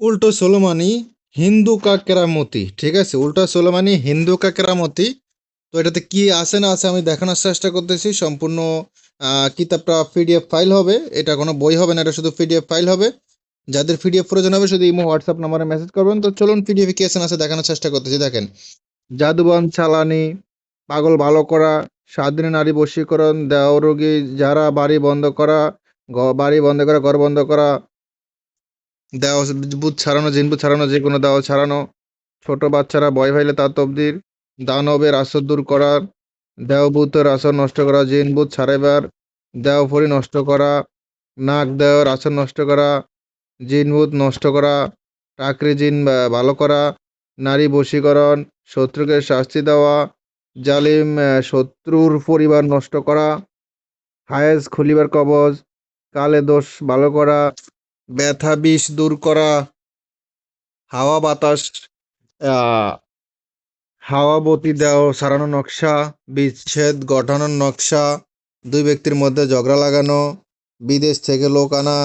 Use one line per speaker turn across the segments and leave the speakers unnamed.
উল্টো সোলোমানি হিন্দু কা কেরামতি, ঠিক আছে? উল্টো সোলোমানি হিন্দু কা কেরামতি। তো এটাতে কি আছে না আছে আমি দেখানোর চেষ্টা করতেছি। সম্পূর্ণ কিতাবটা পিডিএফ ফাইল হবে। এটা কোনো বই হবে না, এটা শুধু পিডিএফ ফাইল হবে। যাদের পিডিএফ প্রয়োজন হবে, শুধু ইমো, হোয়াটসঅ্যাপ নাম্বারে মেসেজ করবেন। তো চলুন, পিডিএফ কি আছে দেখানোর চেষ্টা করতেছি। দেখেন, জাদুবান, চালানি, পাগল ভালো করা সাত দিনে নারী বশীকরণ, দেহ রোগী, যারা বাড়ি বন্ধ করা বাড়ি বন্ধ করা, ঘর বন্ধ করা দেহ বুথ ছাড়ানো জিনবুত ছাড়ানো, যে কোনো দেহ ছাড়ানো। ছোট বাচ্চারা ভয় পাইলে তার তবদির। দানবের আসর দূর করার। দেহভূতের আসর নষ্ট করা জিনবুত ছাড়াইবার। দেহ ফরি নষ্ট করা। নাক দেহের আসর নষ্ট করা। জিনভূত নষ্ট করা। টাকরি জিন ভালো করা। নারী বশীকরণ, শত্রুকে শাস্তি দেওয়া। জালিম শত্রুর পরিবার নষ্ট করা। হায়েজ খুলিবার কবজ। কালে দোষ ভালো করা। ব্যথা বিষ দূর করা, হাওয়া বাতাস হাওয়া বতি দেহ সারানো নকশা, বিচ্ছেদ, গঠানোর নকশা, দুই ব্যক্তির মধ্যে ঝগড়া লাগানো, বিদেশ থেকে লোক আনা,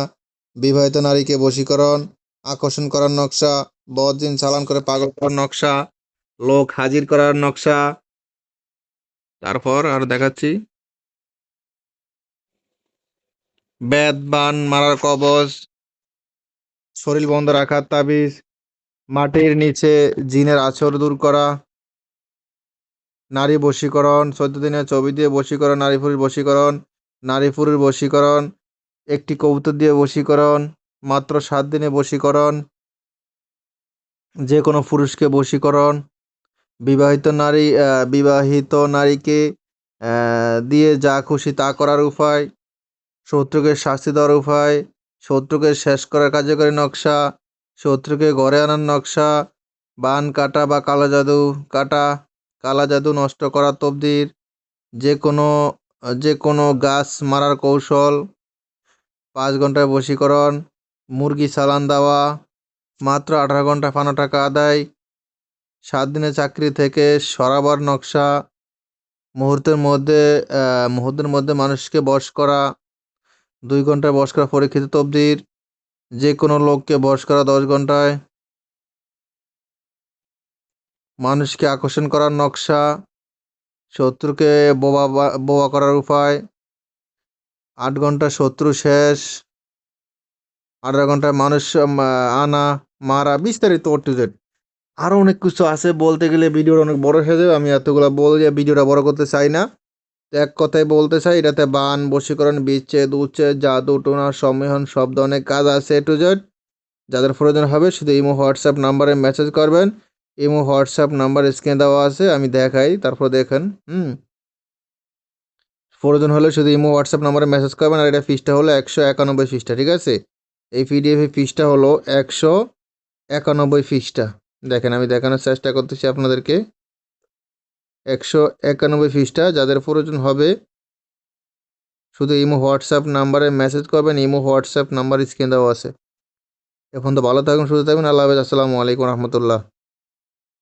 বিবাহিত নারীকে বশীকরণ, আকর্ষণ করার নকশা বদিন চালান করে পাগল করার নকশা, লোক হাজির করার নকশা। তারপর আর দেখাচ্ছি। বেদ, বান, মারার কবজ শরীর বন্ধ রাখার তাবিজ, মাটির নিচে জিনের আছর দূর করা, নারী বশীকরণ চোদ্দ দিনের ছবি দিয়ে বশীকরণ, নারী পুরুষ বশীকরণ, নারী পুরুষ বশীকরণ, একটি কবুতর দিয়ে বশীকরণ, মাত্র সাত দিনে বশীকরণ যে কোনো পুরুষকে বশীকরণ, বিবাহিত নারী বিবাহিত নারীকে দিয়ে যা খুশি তা করার উপায়, শত্রুকে শাস্তি দেওয়ার উপায় শত্রুকে শেষ করার কার্যকরী নকশা, শত্রুকে ঘরে আনার নকশা, বান কাটা বা কালো জাদু কাটা, কালা জাদু নষ্ট করার তবদির, যে কোনো যে কোনো গাছ মারার কৌশল, পাঁচ ঘন্টায় বশীকরণ, মুরগি চালান দেওয়া, মাত্র আঠারো ঘণ্টা পানো টাকা আদায়, সাত দিনের চাকরি থেকে সরাবার নকশা, মুহূর্তের মধ্যে মুহূর্তের মধ্যে মানুষকে বশ করা দুই ঘন্টায় বশ করা পরীক্ষিত তবদির যে কোনো লোককে বশ করা দশ ঘন্টায় মানুষকে আকর্ষণ করার নকশা, শত্রুকে বোবা বোবা করার উপায়, আট ঘণ্টা শত্রু শেষ, আঠারো ঘন্টায় মানুষ আনা, মারা, বিস্তারিত টু জেড আরও অনেক কিছু আছে বলতে গেলে ভিডিওটা অনেক বড় হয়ে যাবে, আমি এতগুলো বলে ভিডিওটা বড় করতে চাই না। এক কথায় বলতে চাই, এটাতে বান, বশীকরণ, বিচ্ছেদ, উচ্ছেদ, জাদু, টোনা সম্মিলন সব ধরনের কাজ আছে এ টু জেড যাদের প্রয়োজন হবে শুধু ইমো, হোয়াটসঅ্যাপ নাম্বারে মেসেজ করবেন। ইমো, হোয়াটসঅ্যাপ নাম্বার স্ক্রিনে দেওয়া আছে, আমি দেখাই, তারপর দেখেন, হুম। প্রয়োজন হলে শুধু ইমো, হোয়াটসঅ্যাপ নাম্বারে মেসেজ করবেন, আর এটা ফিসটা হলো একশো একানব্বই ফিসটা ঠিক আছে? এই পিডিএফের ফিসটা হলো একশো একানব্বই ফিসটা দেখেন, আমি দেখানোর চেষ্টা করতেছি আপনাদেরকে। একশো একানব্বই ফিসটা যাদের প্রয়োজন হবে শুধু ইমো, হোয়াটসঅ্যাপ নাম্বারে মেসেজ করবেন, ইমো, হোয়াটসঅ্যাপ নাম্বার স্ক্রিন দেওয়া আছে। এখন তো ভালো থাকুন শুধু থাকবেন আল্লাহ হাফেজ, আসসালামু আলাইকুম রহমতুল্লাহ।